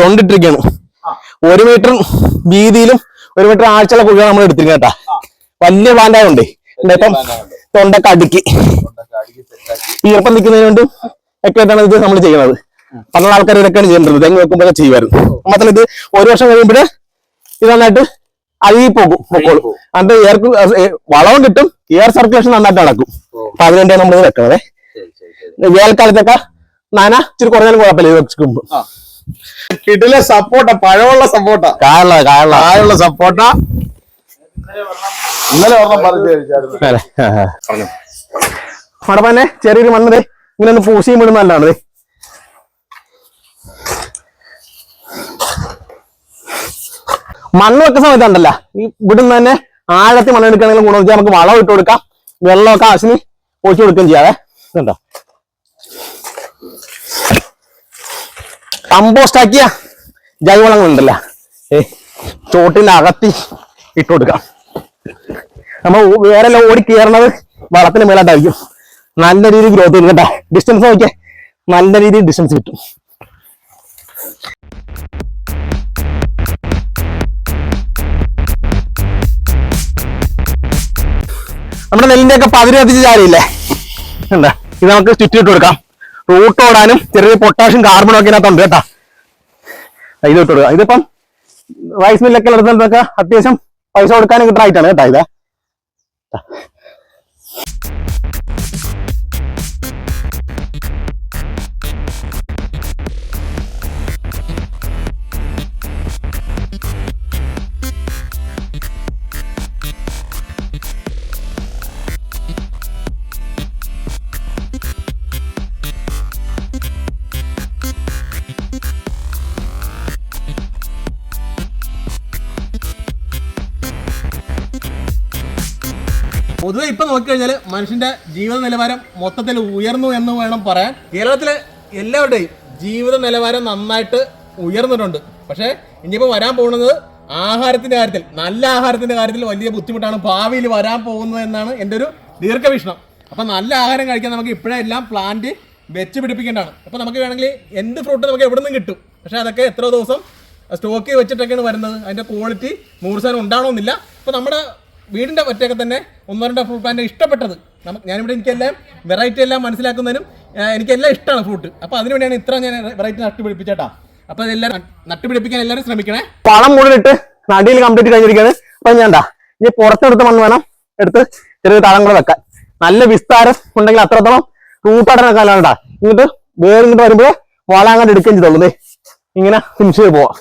തൊണ്ടിട്ടിരിക്കുകയാണ് ഒരു മീറ്റർ വീതിയിലും ഒരു മീറ്റർ ആഴ്ചയുള്ള കുഴിയാണ് നമ്മൾ എടുത്തിരിക്കുന്നത് കേട്ടാ. വലിയ പ്ലാന്റ് ആയതുകൊണ്ട്. ഇപ്പം തൊണ്ടൊക്കെ അടുക്കി. ഈർപ്പം നിൽക്കുന്നതിന് കൊണ്ടും ഒക്കെ ആയിട്ടാണ് ഇത് നമ്മൾ ചെയ്യുന്നത്. പല ആൾക്കാർ ഇതൊക്കെയാണ് ചെയ്യേണ്ടത് തെങ്ങ് വെക്കുമ്പോഴൊക്കെ ചെയ്യുമായിരുന്നു. മാത്രം ഇത് ഒരു വർഷം കഴിയുമ്പോൾ ഇത് നന്നായിട്ട് അഴുകി പോകും പൊക്കോളും. അത് എയർ വളവും കിട്ടും. എയർ സർക്കുലേഷൻ നന്നായിട്ട് നടക്കും. അപ്പൊ അതിനുവേണ്ടി നമ്മൾ ഇത് വെക്കണത്. വേനൽക്കാലത്തൊക്കെ നന ഇച്ചിരി കുറഞ്ഞാലും കുഴപ്പമില്ല ഇത് വെക്കുമ്പോ. കിടിലെ സപ്പോട്ട പഴമുള്ള സപ്പോട്ട കായുള്ള കായുള്ള കായുള്ള സപ്പോട്ട ഇന്നലെ ഒരെണ്ണം പറഞ്ഞു ചെറിയൊരു മണ്ണ് ഇങ്ങനെ ഒന്ന് പൂശിയും വിടുന്ന നല്ലതാണ് മണ്ണ് വെക്കുന്ന സമയത്തുണ്ടല്ല. ഈ ഇവിടുന്ന് തന്നെ ആഴത്തിൽ മണ്ണ് എടുക്കുകയാണെങ്കിൽ ഗുണം. വെച്ചാൽ നമുക്ക് വളം ഇട്ട് കൊടുക്കാം. വെള്ളമൊക്കെ ആശിനി ഒഴിച്ചു കൊടുക്കുകയും ചെയ്യാതെ ഇതുണ്ടോ? കമ്പോസ്റ്റ് ആക്കിയ ജൈവവളങ്ങളുണ്ടല്ല? ഏ ചോട്ടിന്റെ അകത്തി ഇട്ട് കൊടുക്കാം. നമ്മൾ വേറെ ഓടി കയറണത് വളത്തിന് മേലാണ്ടായിരിക്കും. നല്ല രീതിയിൽ ഗ്രോത്ത് കിട്ടും. ഡിസ്റ്റൻസ് നോക്കിയേ. നല്ല രീതിയിൽ ഡിസ്റ്റൻസ് കിട്ടും. നമ്മുടെ നെല്ലിന്റെ ഒക്കെ പതിര് കത്തിച്ച് ചാരിയില്ലേ? എന്താ? ഇത് നമുക്ക് ചുറ്റിട്ട് കൊടുക്കാം. റൂട്ട് ഓടാനും ചെറിയ പൊട്ടാഷ്യം കാർബണും ഒക്കെ ഇതിനകത്തുണ്ട് കേട്ടാ. ഇത് ഇട്ട് കൊടുക്കാം ഇതിപ്പം റൈസ് മില്ലൊക്കെ അത്യാവശ്യം പൈസ കൊടുക്കാനും കിട്ടുന്ന ആയിട്ടാണ് കേട്ടാ ഇത്. പൊതുവെ ഇപ്പൊ നോക്കിക്കഴിഞ്ഞാൽ മനുഷ്യന്റെ ജീവിത നിലവാരം മൊത്തത്തിൽ ഉയർന്നു എന്ന് വേണം പറയാൻ. കേരളത്തിലെ എല്ലാവരുടെയും ജീവിത നിലവാരം നന്നായിട്ട് ഉയർന്നിട്ടുണ്ട്. പക്ഷേ ഇനിയിപ്പോൾ വരാൻ പോകുന്നത് ആഹാരത്തിന്റെ കാര്യത്തിൽ നല്ല ആഹാരത്തിന്റെ കാര്യത്തിൽ വലിയ ബുദ്ധിമുട്ടാണ് ഭാവിയിൽ വരാൻ പോകുന്നത് എന്നാണ് എന്റെ ഒരു ദീർഘവീക്ഷണം. അപ്പം നല്ല ആഹാരം കഴിക്കാൻ നമുക്ക് ഇപ്പോഴേ എല്ലാം പ്ലാന്റ് വെച്ച് പിടിപ്പിക്കേണ്ടതാണ്. അപ്പോൾ നമുക്ക് വേണമെങ്കിൽ എന്ത് ഫ്രൂട്ട് നമുക്ക് എവിടെ നിന്നും കിട്ടും. പക്ഷേ അതൊക്കെ എത്ര ദിവസം സ്റ്റോക്ക് വെച്ചിട്ടൊക്കെയാണ് വരുന്നത്. അതിന്റെ ക്വാളിറ്റി നൂറ് ശതമാനം ഉണ്ടാവണമെന്നില്ല. അപ്പോൾ നമ്മുടെ വീടിന്റെ ഒറ്റയൊക്കെ തന്നെ ഒന്നോ രണ്ടോ ഫ്രൂട്ട് പ്ലാന്റ് ഇഷ്ടപ്പെട്ടത്. നമുക്ക് ഞാനിവിടെ എനിക്കെല്ലാം വെറൈറ്റി എല്ലാം മനസ്സിലാക്കുന്നതിനും എനിക്കെല്ലാം ഇഷ്ടമാണ് ഫ്രൂട്ട് അപ്പോൾ അതിനുവേണ്ടിയാണ് ഇത്ര ഞാൻ വെറൈറ്റി നട്ടുപിടിപ്പിച്ചേട്ടാ അപ്പോൾ അതെല്ലാവരും നട്ടുപിടിപ്പിക്കാൻ എല്ലാവരും ശ്രമിക്കണേ. പണം മുഴുവനിട്ട് നടിയിൽ കംപ്ലീറ്റ് കഴിഞ്ഞിരിക്കുകയാണ് അപ്പൊ ഞാൻ ഇനി പുറത്തെടുത്ത് മണ്ണ് വേണം. എടുത്ത് ചെറിയ തളം കൂടെ വെക്കാൻ നല്ല വിസ്താരം ഉണ്ടെങ്കിൽ അത്രത്തോളം റൂട്ടടനൊക്കെ വെക്കാനാണ്ടാ ഇങ്ങോട്ട് വേറെ ഇങ്ങോട്ട് വരുമ്പോൾ വളാങ്ങാണ്ട് എടുക്കുകയും ചെയ്തോളൂ ഇങ്ങനെ ഫിനിഷ് പോവാം.